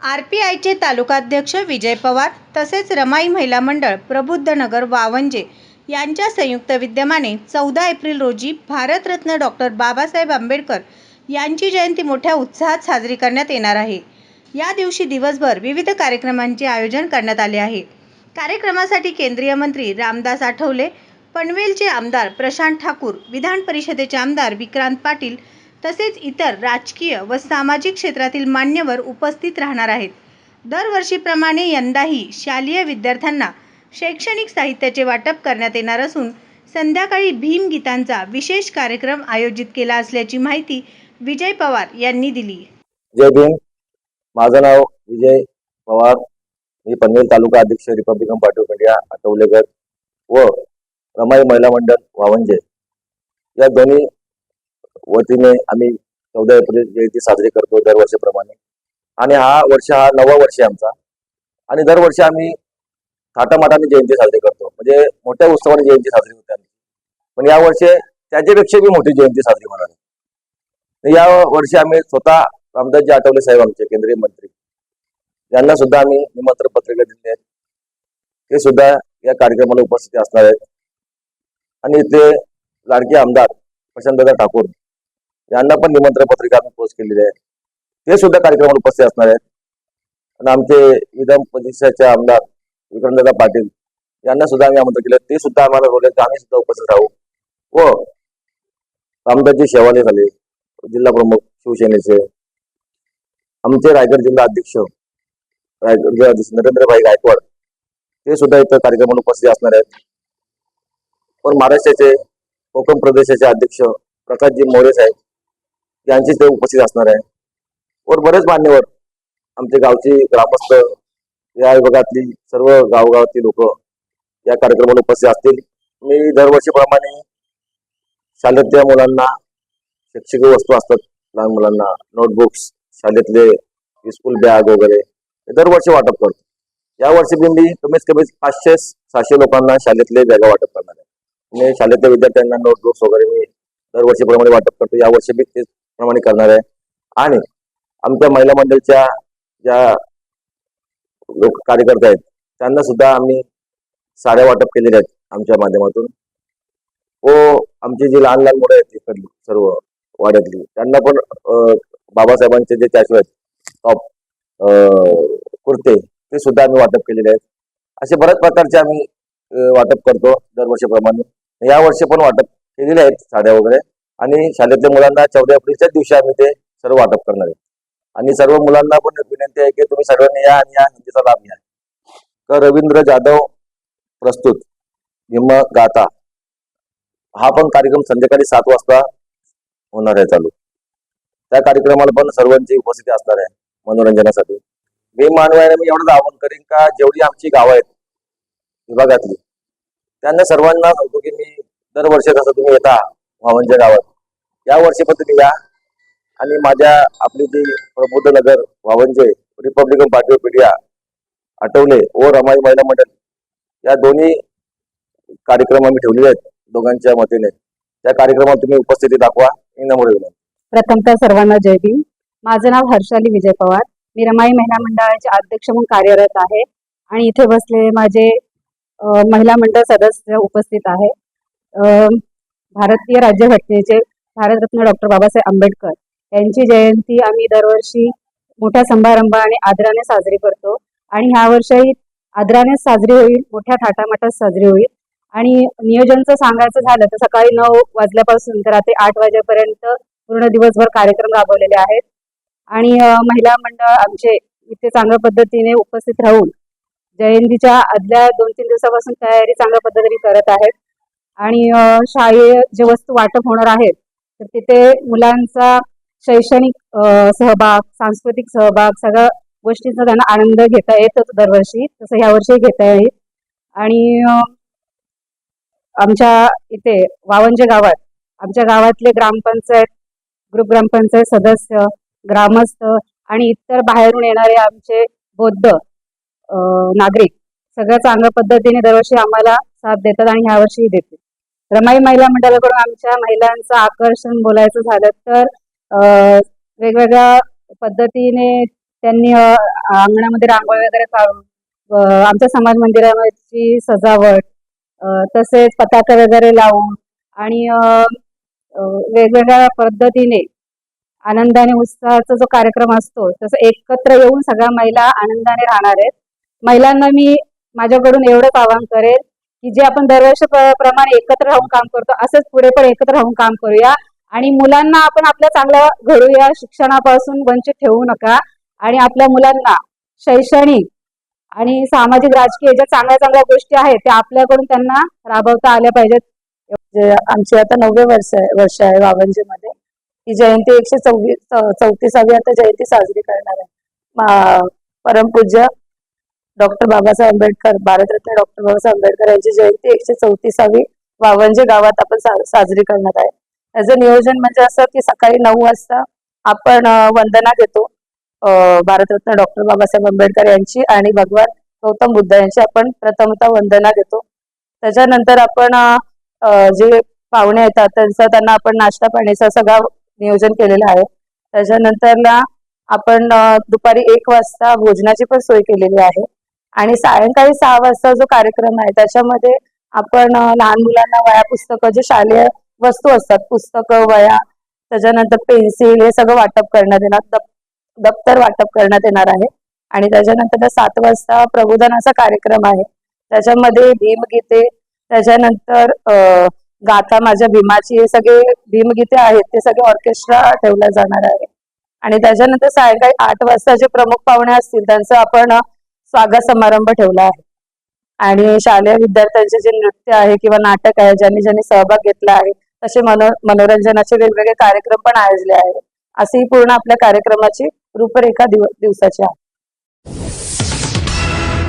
R P आयचे तालुकाध्यक्ष विजय पवार तसेच रमाई महिला मंडळ प्रबुद्धनगर वावंजे यांच्या संयुक्त विद्यमाने चौदा एप्रिल रोजी भारतरत्न डॉक्टर बाबासाहेब आंबेडकर यांची जयंती मोठ्या उत्साहात साजरी करण्यात येणार आहे. या दिवशी दिवसभर विविध कार्यक्रमांचे आयोजन करण्यात आले आहे. कार्यक्रमासाठी केंद्रीय मंत्री रामदास आठवले पनवेलचे आमदार प्रशांत ठाकूर विधान परिषदेचे आमदार विक्रांत पाटील तसेच इतर राजकीय व सामाजिक क्षेत्रातील मान्यवर उपस्थित राहणार आहेत. दरवर्षीप्रमाणे यंदाही शालेय विद्यार्थ्यांना शैक्षणिक साहित्याचे वाटप करण्यात येणार असून संध्याकाळी भीमगीतांचा विशेष कार्यक्रम आयोजित केला असल्याची माहिती विजय पवार यांनी दिली. जय भीम. माझं नाव विजय पवार. मी पनवेल तालुका अध्यक्ष रिपब्लिकन पार्टी ऑफ इंडिया आठवलेकर व रमाई महिला मंडळ वावंजे. या दोन्ही वतीने आम्ही चौदा एप्रिल जयंती साजरी करतो दरवर्षीप्रमाणे. आणि हा वर्ष हा नवा वर्ष आमचा. आणि दरवर्षी आम्ही थाटामाटाने जयंती साजरी करतो. म्हणजे मोठ्या उत्सवाने जयंती साजरी होते आम्ही पण या वर्षी त्याच्यापेक्षा बी मोठी जयंती साजरी होणार आहे. या वर्षी आम्ही स्वतः रामदासजी आठवले साहेब आमचे केंद्रीय मंत्री. यांना सुद्धा आम्ही निमंत्रण पत्रिका दिली आहेत. ते सुद्धा या कार्यक्रमाला उपस्थित असणार आहेत. आणि इथले लाडके आमदार प्रशांतदादा ठाकूर. यांना पण निमंत्रण पत्रिका आम्ही पोस्ट केलेली आहे. ते सुद्धा कार्यक्रमाला उपस्थित असणार आहेत. आणि आमचे विधान परिषदेचे आमदार विक्रमदादा पाटील यांना सुद्धा आम्ही आमंत्रण केलं. ते सुद्धा आम्हाला बोलले की आम्ही सुद्धा उपस्थित राहू. व रामदासजी शेवाले झाले. जिल्हा प्रमुख शिवसेनेचे. आमचे रायगड जिल्हा अध्यक्ष रायगड जिल्हा अध्यक्ष नरेंद्रभाई गायकवाड ते सुद्धा इथं कार्यक्रमाला उपस्थित असणार आहेत. पण महाराष्ट्राचे कोकण प्रदेशाचे अध्यक्ष प्रकाशजी मोरे साहेब यांची ते उपस्थित असणार आहे. वर बरेच मान्यवर आमचे गावचे ग्रामस्थ या विभागातली सर्व गावगावातली लोक या कार्यक्रमाला उपस्थित असतील. मी दरवर्षीप्रमाणे शाळेतल्या मुलांना शिक्षक वस्तू असतात लहान मुलांना नोटबुक्स शाळेतले स्कूल बॅग वगैरे दरवर्षी वाटप करतो. या वर्षी बी मी कमीत कमी पाचशे सहाशे लोकांना शाळेतले बॅगा वाटप करणार आहे. मी शाळेतल्या विद्यार्थ्यांना नोटबुक्स वगैरे मी दरवर्षीप्रमाणे वाटप करतो. या वर्षी बी तेच प्रमाणे करणार आहे. आणि आमच्या महिला मंडळच्या ज्या लोक कार्यकर्ते आहेत त्यांना सुद्धा आम्ही साड्या वाटप केलेल्या आहेत आमच्या माध्यमातून. व आमची जी लहान लहान मुलं आहेत इकडली सर्व वाड्यातली त्यांना पण बाबासाहेबांचे जे चाचू आहेत टॉप कुर्ते ते सुद्धा आम्ही वाटप केलेले आहेत. असे बऱ्याच प्रकारचे आम्ही वाटप करतो दरवर्षीप्रमाणे. या वर्षी पण वाटप केलेले आहेत साड्या वगैरे. आणि शाळेतल्या मुलांना चौदा एप्रिलच्याच दिवशी आम्ही ते सर्व वाटप करणार आहे. आणि सर्व मुलांना पण विनंती आहे की तुम्ही सर्वांनी या आणि या हिंदीचा लाभ घ्या. तर रवींद्र जाधव प्रस्तुत भीम गाथा हा पण कार्यक्रम संध्याकाळी सात वाजता होणार आहे चालू. त्या कार्यक्रमाला पण सर्वांची उपस्थिती असणार आहे मनोरंजनासाठी. मी मानवायला मी एवढंच आवाहन करीन का जेवढी आमची गावं आहेत विभागातली त्यांना सर्वांना सांगतो की मी दरवर्षी जसं तुम्ही येता भावंजा गावात या वर्षी पण तुम्ही या. आणि माझ्या आपली जी Prabuddha Nagar Wavanje Republican party of India Athawale व रमाई महिला मंडळ या दोन्ही कार्यक्रम आम्ही ठेवलेले आहेत दोघांच्या मतीने. त्या कार्यक्रमात तुम्ही उपस्थिती दाखवा नम्र विनंती प्रथमतः सर्वांना जय भीम. माझं नाव हर्षाली विजय पवार. मी रमाई महिला मंडळाचे अध्यक्ष म्हणून कार्यरत आहे. आणि इथे बसले माझे महिला मंडळ सदस्य उपस्थित आहे. भारतीय राज्यघटनेचे भारतरत्न डॉक्टर बाबासाहेब आंबेडकर यांची जयंती आम्ही दरवर्षी मोठ्या समारंभ आणि आदराने साजरी करतो. आणि ह्या वर्षी आदराने साजरी होईल मोठ्या थाटामाटात साजरी होईल. आणि नियोजनचं सांगायचं झालं तर सकाळी नऊ वाजल्यापासून तर रात्री आठ वाजेपर्यंत पूर्ण दिवसभर कार्यक्रम राबवलेले आहेत. आणि महिला मंडळ आमचे इथे चांगल्या पद्धतीने उपस्थित राहून जयंतीच्या आदल्या दोन तीन दिवसापासून तयारी चांगल्या पद्धतीने करत आहेत. आणि अ, शालेय जे वस्तू वाटप होणार आहेत तर तिथे मुलांचा शैक्षणिक सहभाग सांस्कृतिक सहभाग सगळ्या गोष्टींचा त्यांना आनंद घेता येतच दरवर्षी. तसं यावर्षी घेता येईल. आणि आमच्या इथे वावंजे गावात आमच्या गावातले ग्रामपंचायत ग्रुप ग्रामपंचायत सदस्य ग्रामस्थ आणि इतर बाहेरून येणारे आमचे बौद्ध नागरिक सगळ्या चांगल्या पद्धतीने दरवर्षी आम्हाला साथ देतात आणि ह्या वर्षीही देतील. रमाई महिला मंडळाकडून आमच्या महिलांचं आकर्षण बोलायचं झालं तर वेगवेगळ्या पद्धतीने त्यांनी अंगणामध्ये रांगोळी वगैरे काढून आमच्या समाज मंदिराची सजावट तसेच पताका वगैरे लावून आणि वेगवेगळ्या पद्धतीने आनंदाने उत्साहाचा जो कार्यक्रम असतो तसं एकत्र येऊन सगळ्या महिला आनंदाने राहणार आहेत. महिलांना मी माझ्याकडून एवढंच आवाहन करेल की जे आपण दरवर्षी प्रमाणे एकत्र राहून काम करतो असंच पुढे पण एकत्र राहून काम करूया. आणि मुलांना आपण आपल्या चांगल्या घडूया शिक्षणापासून वंचित ठेवू नका. आणि आपल्या मुलांना शैक्षणिक आणि सामाजिक राजकीय ज्या चांगल्या चांगल्या गोष्टी आहेत त्या आपल्याकडून त्यांना राबवता आल्या पाहिजेत. आमची आता नववे वर्ष आहे वर्ष आहे मध्ये ही जयंती एकशे चौवीस चौतीसावी आता जयंती साजरी करणार आहे. परमपूज्य डॉक्टर बाबासाहेब आंबेडकर भारतरत्न डॉक्टर बाबासाहेब आंबेडकर यांची जयंती एकशे चौतीसावी वावंजे गावात आपण सा- साजरी करणार आहे. त्याचं नियोजन म्हणजे असं की सकाळी नऊ वाजता आपण वंदना घेतो भारतरत्न डॉक्टर बाबासाहेब आंबेडकर यांची आणि भगवान गौतम बुद्ध यांची आपण प्रथमतः वंदना घेतो. त्याच्यानंतर आपण जे पाहुणे येतात त्यांचा त्यांना आपण नाश्ता पाणीचं सगळं नियोजन केलेलं आहे. त्याच्यानंतरला आपण दुपारी एक वाजता भोजनाची पण सोय केलेली आहे. आणि सायंकाळी सहा वाजता जो कार्यक्रम आहे त्याच्यामध्ये आपण लहान मुलांना वया पुस्तकं जे शालेय वस्तू असतात पुस्तकं वया त्याच्यानंतर पेन्सिल हे सगळं वाटप करण्यात येणार दप- दप्तर वाटप करण्यात येणार आहे. आणि त्याच्यानंतर सात वाजता प्रबोधनाचा कार्यक्रम आहे. त्याच्यामध्ये भीमगीते त्याच्यानंतर गाथा माझ्या भीमाची हे सगळे भीमगीते आहेत ते सगळे ऑर्केस्ट्रा ठेवला जाणार आहे. आणि त्याच्यानंतर सायंकाळी आठ वाजता जे प्रमुख पाहुणे असतील त्यांचं आपण स्वागत समारंभ ठेवला आहे. आणि शालेय विद्यार्थ्यांचे जे नृत्य आहे किंवा नाटक आहे ज्यांनी ज्यांनी सहभाग घेतला आहे तसे मनो मनोरंजनाचे वेगवेगळे कार्यक्रम पण आयोजले आहेत. अशी पूर्ण आपल्या कार्यक्रमाची रूपरेखा दिव दिवसाची आहे.